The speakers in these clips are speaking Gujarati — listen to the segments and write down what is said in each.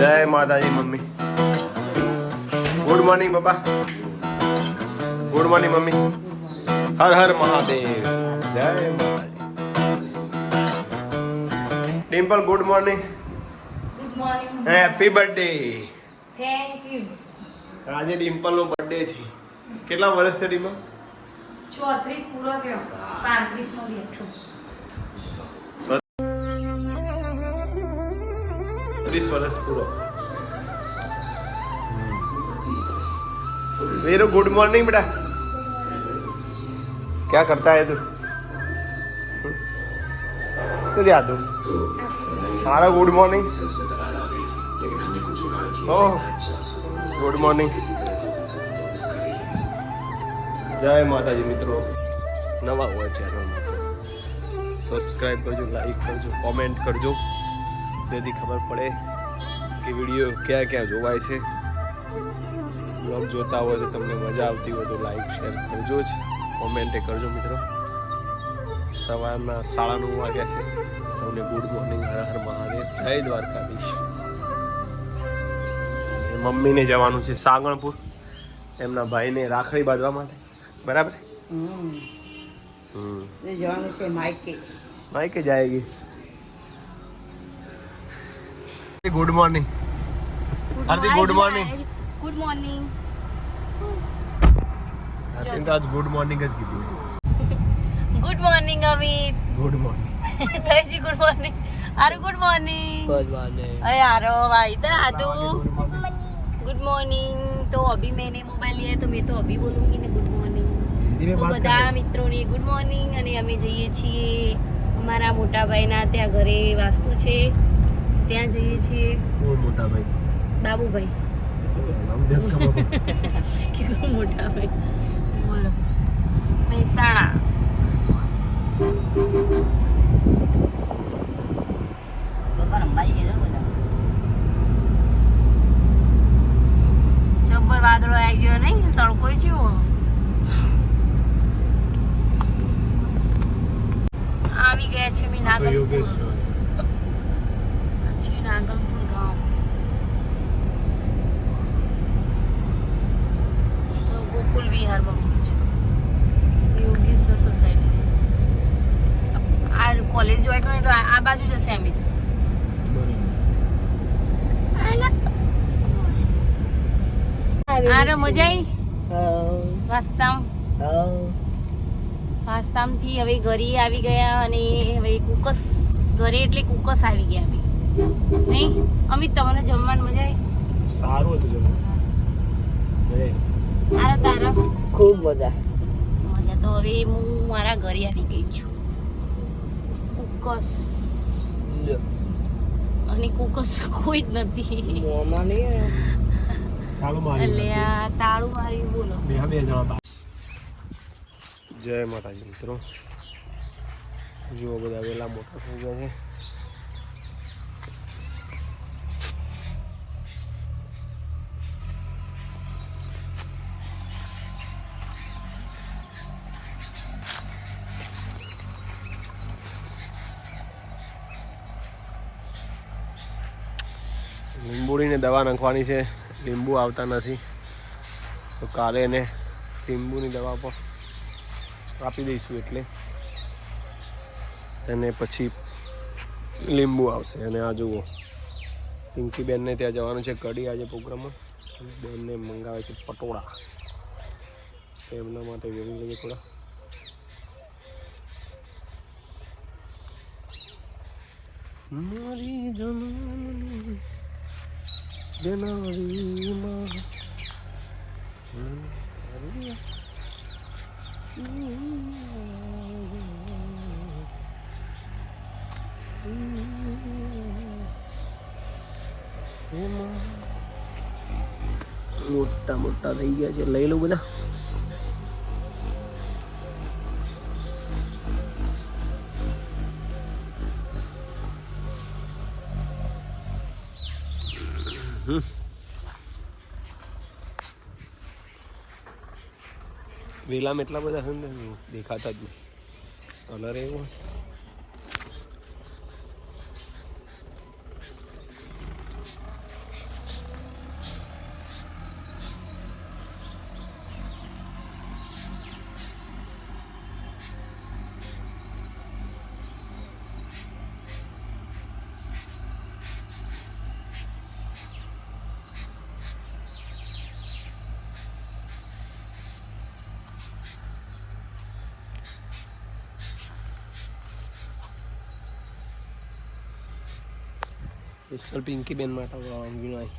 જય માતાજી mummy. Good morning papa. Good morning mummy. Har Har Mahadev. જય માતાજી. Dimple good morning good morning happy birthday thank you આજે ડિમ્પલનો બર્થડે છે. કેટલા વર્ષ છે ડિમ્પલ? ચોત્રીસ પૂરો થયો. પાંત્રીસ નો બેઠો ત્રીસ વર્ષ પૂરો वीरू गुड मॉर्निंग बेटा क्या करता है तू तो जा तू हमारा good morning oh good morning જય માતાજી મિત્રો નવા હોય ચેનલમાં સબસ્ક્રાઈબ કરજો લાઈક કરજો કોમેન્ટ કરજો જેથી ખબર પડે કે વીડિયો ક્યાં ક્યાં જોવાય છે. બ્લોગ જોતા હોય તો તમને મજા આવતી હોય તો લાઈક શેર કરજો જ. કોમેન્ટે કરજો મિત્રો. સવારના સાડા નવ વાગ્યા છે. સૌને ગુડ મોર્નિંગ હર હર મહાદેવ. જય દ્વારકાધીશ. મમ્મીને જવાનું છે સાગણપુર. એમના ભાઈને રાખડી બાંધવા માટે. બરાબર? જવાનું છે માઇકે માઈકે જાયગી good morning Hardik good morning good morning Hardik તો આજ ગુડ મોર્નિંગ જ કીધું good morning Amit good morning તૈસી good morning Aru good morning अरे आरो भाई इधर आ तू गुड मॉर्निंग तो अभी मैंने मोबाइल लिया है तो मैं तो अभी बोलूंगी ने गुड मॉर्निंग તો બધા મિત્રોને ગુડ મોર્નિંગ અને અમે જઈએ છીએ અમારા મોટા ભાઈના ત્યાં ઘરે વાસ્તુ છે ત્યાં જઈએ છીએ. કોણ મોટા ભાઈ? બાબુભાઈ. નામ ધ્યાન ખબર. પડે. કે કોઈ મોટા ભાઈ. બોલો. મહેસાણા જબ્બર વાદળો આવી ગયો નહીં તડકો જેવો? આવી ગયા છે મી છે નાગલપુર ગામ તો ગોકુલ વિહાર બનવું છું યોગેશ્વર સોસાયટી. આ કોલેજ જોઈ કરે તો આ બાજુ જશે અમે આરે મજા આવી વાસ્તામ. વાસ્તામથી હવે ઘરે આવી ગયા અને હવે કુકસ ઘરે એટલે કુકસ આવી ગયા અમે. નહીં? અમિત તમને જમવાનું મજા આવી? સારું હતું જમવાનું. આરો તારો તારા. ખૂબ મજા. મજા તો હવે હું મારા ઘરે આવી ગઈ છું. કુકસ. અને કુકસ કોઈ જ નથી. મોમાં નહીં તાળું મારી એટલે આ તાળું મારી બોલો. બે બે જણા જય માતાજી મિત્રો. જુઓ બધા વેલા મોટા થઈ ગયા છે. દવા નાખવાની છે. લીંબુ આવતા નથી. તો કાલે એને લીંબુની દવા પણ આપી દઈશું એટલે. અને પછી લીંબુ આવશે. અને આ જુઓ. પિંકીબેનને ત્યાં જવાનું છે કડી આજે પ્રોગ્રામમાં. બેનને મંગાવે છે પટોળા. એમના માટે વેરી લઈએ થોડા. મારી જનમની જનારીમાં મોટા મોટા થઈ ગયા છે. લઈ લઉં બધા. વેલામાં એટલા બધા છે ને દેખાતા જ નહીં. કલર એવો. સ્પેશિયલ પિંકી બેન માટે વિનાય એક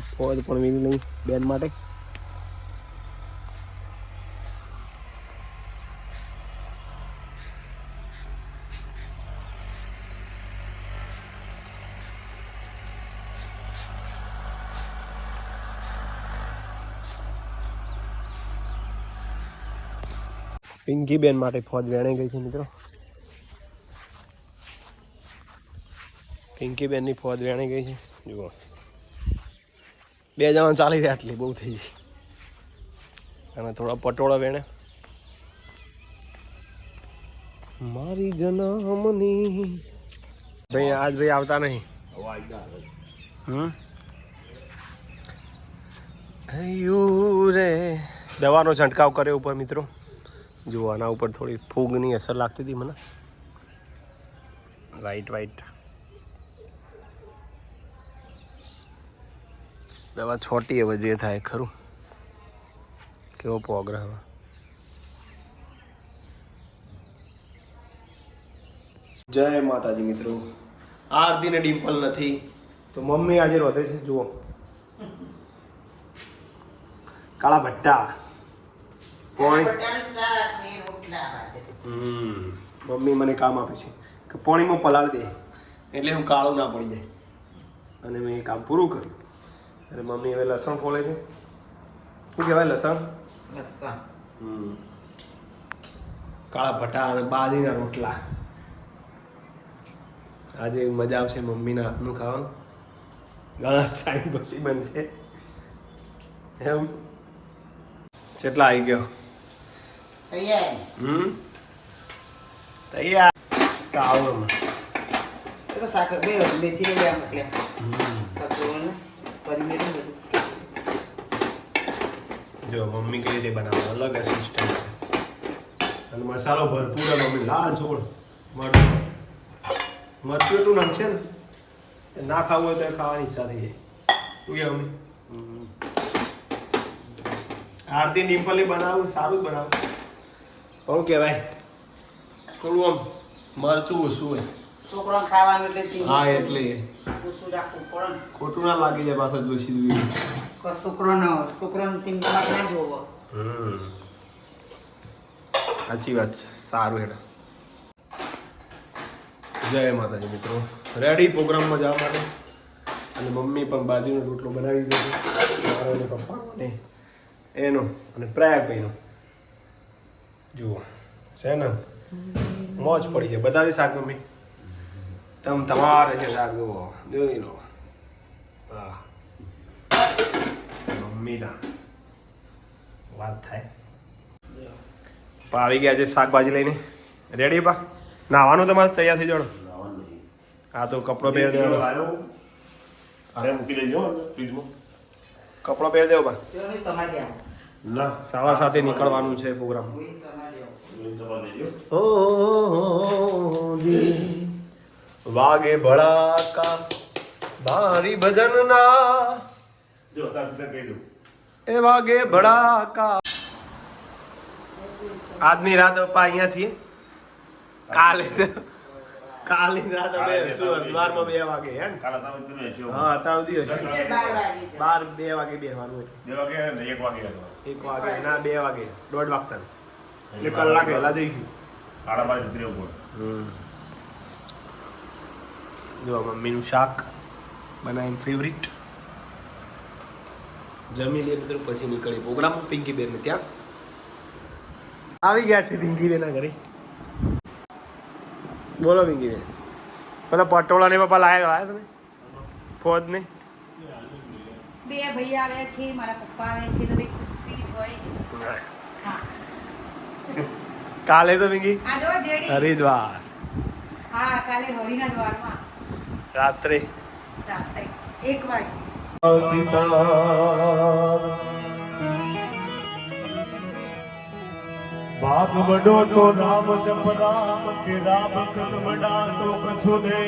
ફોજ પણ મિલી નહીં બેન માટે. પિંકી બેન માટે ફોજ વેણાઈ ગઈ છે, મિત્રો. પિંકી બેનની ફોજ વેણાઈ ગઈ છે. જુઓ. બે જણા ચાલી રહ્યા આટલી, બહુ થઈ ગઈ. અને થોડા પટોળા વેણે. મારી જનમની. ભાઈ, આજ ભાઈ આવતા નહીં. રે. દવાનો છંટકાવ કર્યો ઉપર મિત્રો. જુઓ આના ઉપર થોડી ફૂગની અસર લાગતી હતી મને. વાઈટ વાઈટ દવા છોટી હવે જે થાય, ખરું? કેવો પોગ્રહ જય માતાજી મિત્રો. આરતી ને ડિમ્પલ નથી. તો મમ્મી આજે રોધે છે, જુઓ. કાળા ભટ્ટા. પોણી. મમ્મી મને કામ આપે છે કે પોણીમાં પલાળ દે, એટલે હું કાળું ના પડી જાય. અને મેં કામ પૂરું કર્યું. અરે મમ્મી હવે લસણ ફોલે છે શું કહેવાય લસણ હમ કાળા ભટા અને બાજરીના રોટલા આજે મજા આવશે મમ્મીના હાથનું ખાવાનું ઘણા ટાઈમ પછી બનશે એમ કેટલા આવી ગયો હમ તૈયાર કાવરમાં સાકર બે મેથી લેવા મોકલે કચોળ પનીર જો મમ્મી કઈ રીતે બનાવે? અલગ સિસ્ટમ છે. અને મસાલો ભરપૂર અને મમ્મી લાલ છોડ. મરચું. મરચું એટલું નાખશે ને ના ખાવું હોય તો ખાવાની ઈચ્છા થઈ જાય. શું કે મમ્મી? આરતી ડિમ્પલે બનાવું સારું જ બનાવું. શું કહેવાય? થોડું આમ મરચું ઓછું હોય. છોકરાને ખાવાનું એટલે હા એટલે. ખોટું ના લાગી જાય પાછળ જોશી છોકરોનો છોકરોને તીખું ના જોવો. હમ. સાચી વાત છે સારું હેડા. જય માતાજી મિત્રો. રેડી પ્રોગ્રામમાં જવા માટે? અને મમ્મી પણ બાજુનો રોટલો બનાવી દીધો. છે મારો અને પપ્પા અને એનો અને પ્રયાગભાઈનો જુઓ છે ને? મોજ પડી જાય. બધા શાક મમ્મી? તમ તમારે છે શાક જુઓ. જોઈ લો. હા મમ્મીના વાત થાય. પા આવી ગયા છે શાકભાજી લઈને. રેડી પા? નાવાનું તમારે તૈયાર થઈ જવાનું? હા તો કપડો પહેર દેવાનો. અરે મૂકી દેજો ફ્રીજમાં કપડો પહેર દેવો પા. ના. સાવા સાથે નીકળવાનું છે પ્રોગ્રામ. ઓ વાગે ભડાકા ભારી ભજનના. જો કહી દઉં. એ વાગે ભડાકા. આજની રાત પપ્પા અહીંયા છીએ. કાલે. કાલની રાત અમે શું હરિદ્વારમાં બે વાગે હે ને હા અત્યાર સુધી હશે. બાર વાગે બાર બે વાગે બેસવાનું એટલે. બે વાગે ને એક વાગે એક વાગે ના બે વાગે. દોઢ વાગતા એટલે કલાક વહેલા જઈશું. કાળા બાર ઉતરી ઉપર જો મમ્મીનું શાક બનાવીને ફેવરિટ જમી લઈએ મિત્રો પછી નીકળી પ્રોગ્રામ પિંકી બેન ત્યાં. આવી ગયા છે પિંકી બેન ઘરે. બોલો પિંકી બેન. પેલા પટોળા ને પપ્પા લાયા લાયા તમે? ફોજ ને બે ભાઈ આવ્યા છે મારા પપ્પા આવ્યા છે તો ભાઈ ખુશી જ હોય. કાલે તો જેડી. હરિદ્વાર. હા કાલે હરિના દ્વારમાં. રાત્રે. રાત્રે. એક વાગે. ભાગ વડો તો રામ જપ રામ કે રામ કલ વડા તો કછો દે.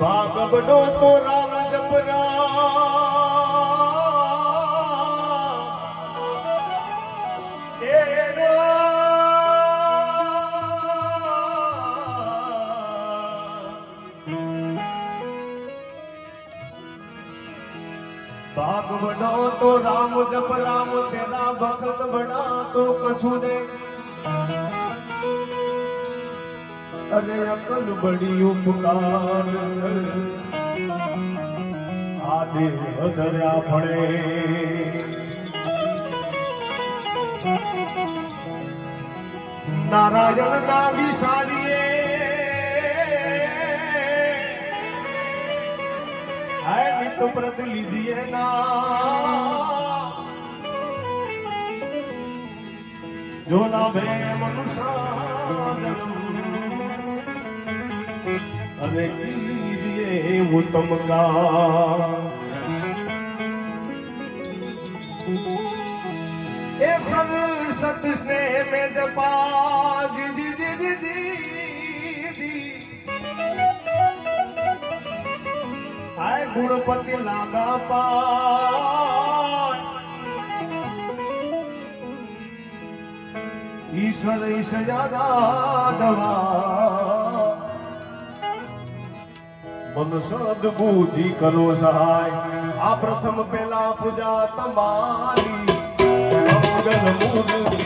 ભાગ વડો તો રામ જપ રામ તો રામ જપ રામ તેના ભક્ત બના તો કછું ને અરે અકલ બડી ઉપકાર આદે હજર્યા ભણે. નારાયણ ના વિસારીએ તો પ્રત લીધીએ ના. જો લાભે મનુષ્ય અને કીધીએ ઉત્તમ એ સર સત સ્નેહ મેં જપા. ગુણપતિ લાગા પા ઈશ્વર ઈશ્વરા મન સદબુદ્ધિ કરો સહાય. આ પ્રથમ પહેલા પૂજા તમારી. મંગલ મૂર્તિ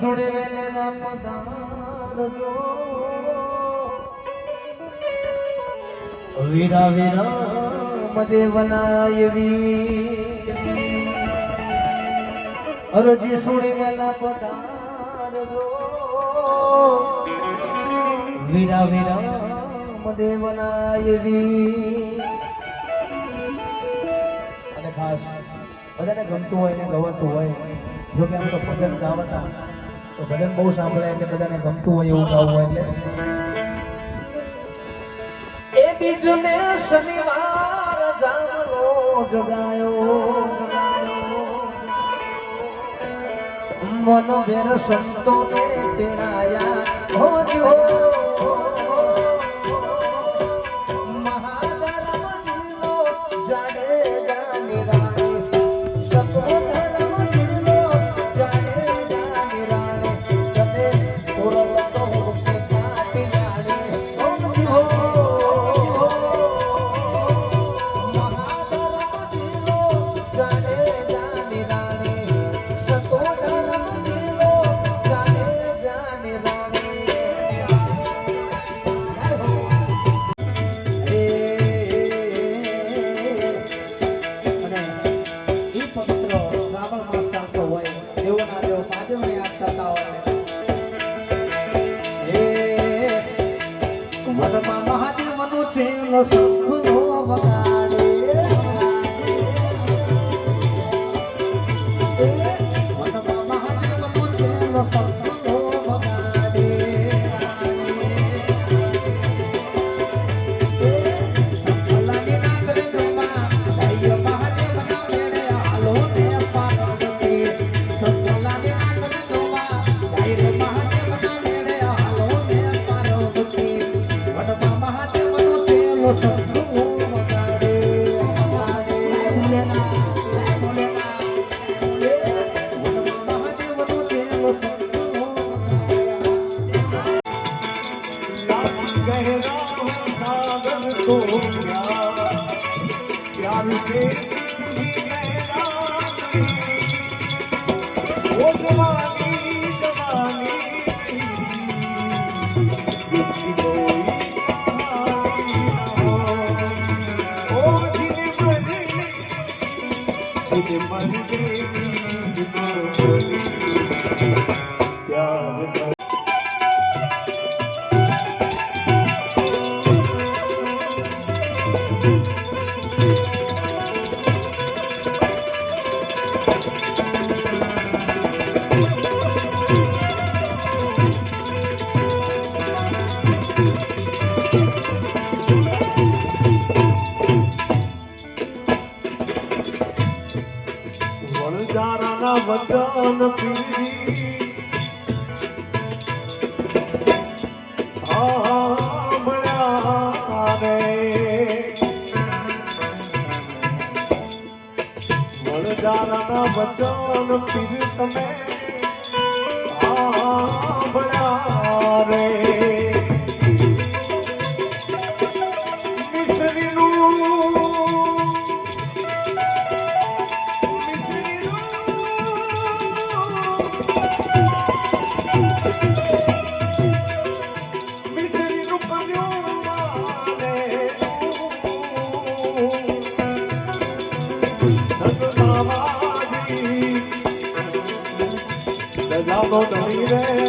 સુણે વેલેલા પધારજો વીરા વીરા મદેવનાયવી. અરજી સુણે વેલા પધારજો. વીરા વીરા મદેવનાયવી. અને ખાસ બધાને ગમતું હોય ને ગવતું હોય, જો કે આમ તો ભજન ગાવતા તો ભજન બહુ સાંભળે એટલે બધાને ગમતું હોય એવું ગાવું હોય એટલે. એ બીજને શનિવાર જામલો જગાયો. મન વેર સંતો તેડાયા હો જતા હોય કુંવરમાં મહાદેવનું છે સુખ কথা Okay, my dear, રે વણજારાના વચન પીર તમે બોલો તમે રે